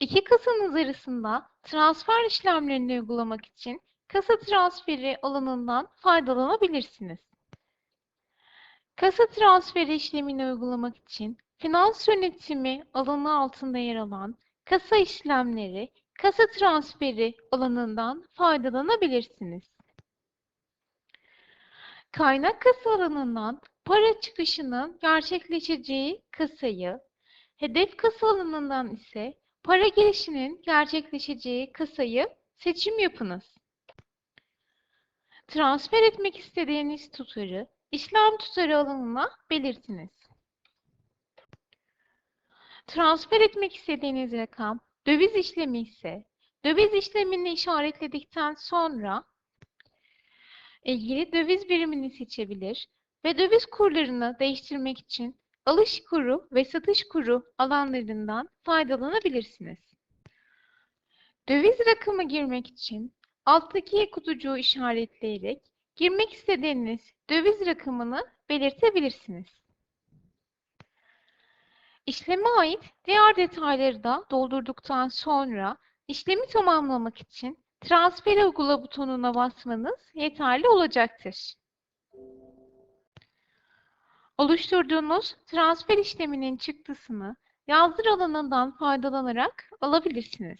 İki kasanız arasında transfer işlemlerini uygulamak için kasa transferi alanından faydalanabilirsiniz. Kasa transferi işlemini uygulamak için finans yönetimi alanı altında yer alan kasa işlemleri, kasa transferi alanından faydalanabilirsiniz. Kaynak kasa alanından para çıkışının gerçekleşeceği kasayı, hedef kasa alanından ise para girişinin gerçekleşeceği kasayı seçim yapınız. Transfer etmek istediğiniz tutarı işlem tutarı alanına belirtiniz. Transfer etmek istediğiniz rakam döviz işlemi ise döviz işlemini işaretledikten sonra ilgili döviz birimini seçebilir ve döviz kurlarını değiştirmek için alış kuru ve satış kuru alanlarından faydalanabilirsiniz. Döviz rakamı girmek için alttaki kutucuğu işaretleyerek girmek istediğiniz döviz rakamını belirtebilirsiniz. İşleme ait diğer detayları da doldurduktan sonra işlemi tamamlamak için transfer uygula butonuna basmanız yeterli olacaktır. Oluşturduğunuz transfer işleminin çıktısını yazdır alanından faydalanarak alabilirsiniz.